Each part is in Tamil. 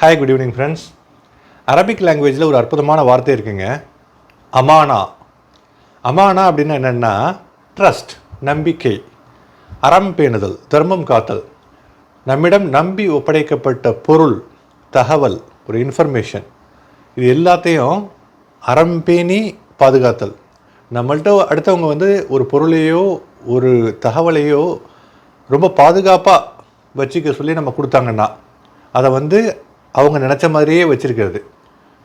Hi good evening friends Arabic லாங்குவேஜில் ஒரு அற்புதமான வார்த்தை இருக்குங்க. அமானா அமானா அப்படின்னா என்னென்னா ட்ரஸ்ட் நம்பிக்கை அறம் பேணுதல் தர்மம் காத்தல். நம்மிடம் நம்பி ஒப்படைக்கப்பட்ட பொருள் தகவல் ஒரு இன்ஃபர்மேஷன் இது எல்லாத்தையும் அறம் பேணி பாதுகாத்தல். நம்மள்ட்ட அடுத்தவங்க வந்து ஒரு பொருளையோ ஒரு தகவலையோ ரொம்ப பாதுகாப்பாக வச்சுக்க சொல்லி நம்ம கொடுத்தாங்கன்னா அதை வந்து அவங்க நினச்ச மாதிரியே வச்சுருக்கிறது.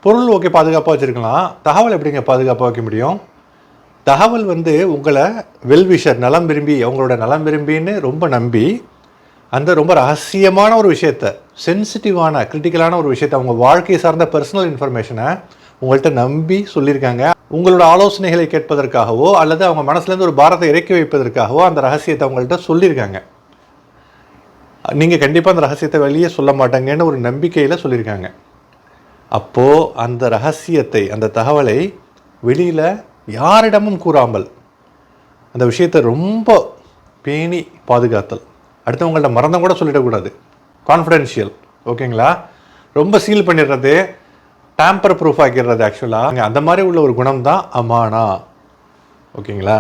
பொருள் ஓகே பாதுகாப்பாக வச்சுருக்கலாம். தகவல் எப்படிங்க பாதுகாப்பாக வைக்க முடியும்? தகவல் வந்து உங்களை வெல்விஷர் நலம் விரும்பி அவங்களோட நலம் விரும்பின்னு ரொம்ப நம்பி அந்த ரொம்ப ரகசியமான ஒரு விஷயத்த சென்சிட்டிவான கிரிட்டிக்கலான ஒரு விஷயத்த அவங்க வாழ்க்கை சார்ந்த பர்சனல் இன்ஃபர்மேஷனை உங்கள்கிட்ட நம்பி சொல்லியிருக்காங்க. உங்களோட ஆலோசனைகளை கேட்பதற்காகவோ அல்லது அவங்க மனசுலேருந்து ஒரு பாரத்தை இறக்கி வைப்பதற்காகவோ அந்த ரகசியத்தை அவங்கள்ட்ட சொல்லியிருக்காங்க. நீங்கள் கண்டிப்பாக அந்த ரகசியத்தை வெளியே சொல்ல மாட்டாங்கன்னு ஒரு நம்பிக்கையில் சொல்லியிருக்காங்க. அப்போது அந்த ரகசியத்தை அந்த தகவலை வெளியில் யாரிடமும் கூறாமல் அந்த விஷயத்தை ரொம்ப பேணி பாதுகாத்தல். அடுத்தவங்கள்ட்ட மறந்தும் கூட சொல்லிடக்கூடாது. கான்ஃபிடென்ஷியல் ஓகேங்களா? ரொம்ப சீல் பண்ணிடுறது டேம்பர் ப்ரூஃப் ஆக்கிடுறது ஆக்சுவலாக அந்த மாதிரி உள்ள ஒரு குணம் தான் அமானா. ஓகேங்களா?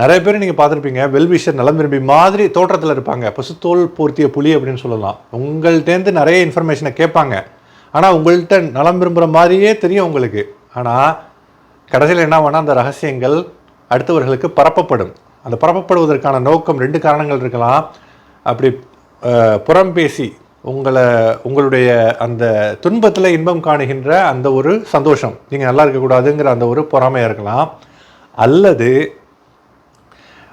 நிறைய பேர் நீங்கள் பார்த்துருப்பீங்க வெல்விஷர் நலம் விரும்பி மாதிரி தோற்றத்தில் இருப்பாங்க. பசுத்தோல் பூர்த்திய புலி அப்படின்னு சொல்லலாம். உங்கள்கிட்டேருந்து நிறைய இன்ஃபர்மேஷனை கேட்பாங்க. ஆனால் உங்கள்கிட்ட நலம் விரும்புகிற மாதிரியே தெரியும் உங்களுக்கு. ஆனால் கடைசியில் என்ன வேணால் அந்த ரகசியங்கள் அடுத்தவர்களுக்கு பரப்பப்படும். அந்த பரப்பப்படுவதற்கான நோக்கம் ரெண்டு காரணங்கள் இருக்கலாம். அப்படி புறம் பேசி உங்களை உங்களுடைய அந்த துன்பத்தில் இன்பம் காணுகின்ற அந்த ஒரு சந்தோஷம். நீங்கள் நல்லா இருக்கக்கூடாதுங்கிற அந்த ஒரு பொறாமையாக இருக்கலாம். அல்லது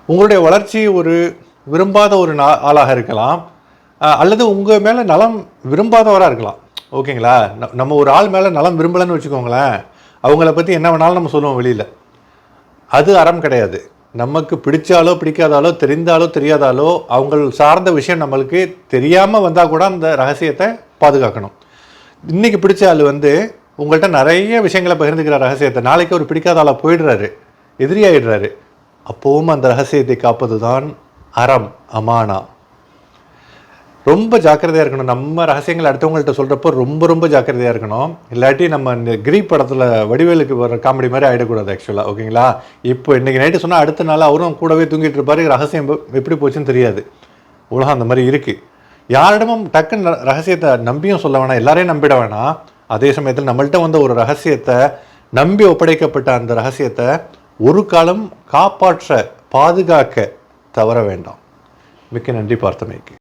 உங்களுடைய வளர்ச்சி ஒரு விரும்பாத ஒரு நா- ஆளாக இருக்கலாம். அல்லது உங்கள் மேலே நலம் விரும்பாதவராக இருக்கலாம். ஓகேங்களா? நம்ம ஒரு ஆள் மேலே நலம் விரும்பலைன்னு வச்சுக்கோங்களேன். அவங்கள பற்றி என்ன வேணாலும் நம்ம சொல்லுவோம் வெளியில். அது அறம் கிடையாது. நமக்கு பிடிச்சாலோ பிடிக்காதாலோ தெரிந்தாலோ தெரியாதாலோ அவங்க சார்ந்த விஷயம் நம்மளுக்கு தெரியாமல் வந்தால் கூட அந்த ரகசியத்தை பாதுகாக்கணும். இன்னைக்கு பிடிச்ச ஆள் வந்து உங்கள்கிட்ட நிறைய விஷயங்களை பகிர்ந்துக்கிற ரகசியத்தை. நாளைக்கு ஒரு பிடிக்காத ஆளாக போயிடுறாரு. எதிரியாயிடுறாரு. அப்போவும் அந்த ரகசியத்தை காப்பது தான் அறம் அமானா. ரொம்ப ஜாக்கிரதையாக இருக்கணும். நம்ம ரகசியங்கள் அடுத்தவங்கள்ட்ட சொல்கிறப்போ ரொம்ப ரொம்ப ஜாக்கிரதையாக இருக்கணும். இல்லாட்டி நம்ம இந்த கிரி படத்தில் வடிவேலுக்கு வர காமெடி மாதிரி ஆகிடக்கூடாது ஆக்சுவலாக ஓகேங்களா? இப்போ இன்றைக்கி நைட்டு சொன்னால் அடுத்த நாள் அவரும் கூடவே தூங்கிட்டு இருப்பார். ரகசியம் எப்படி போச்சுன்னு தெரியாது. உலகம் அந்த மாதிரி இருக்குது யாரிடமும் டக்குன்னு ரகசியத்தை நம்பியும் சொல்ல வேணாம். எல்லாரையும் நம்பிட வேணாம். அதே சமயத்தில் நம்மள்ட்ட வந்த ஒரு ரகசியத்தை நம்பி ஒப்படைக்கப்பட்ட அந்த ரகசியத்தை ஒரு காலம் காப்பாற்ற பாதுகாக்க தவற வேண்டாம். மிக்க நன்றி பார்த்தமைக்கு.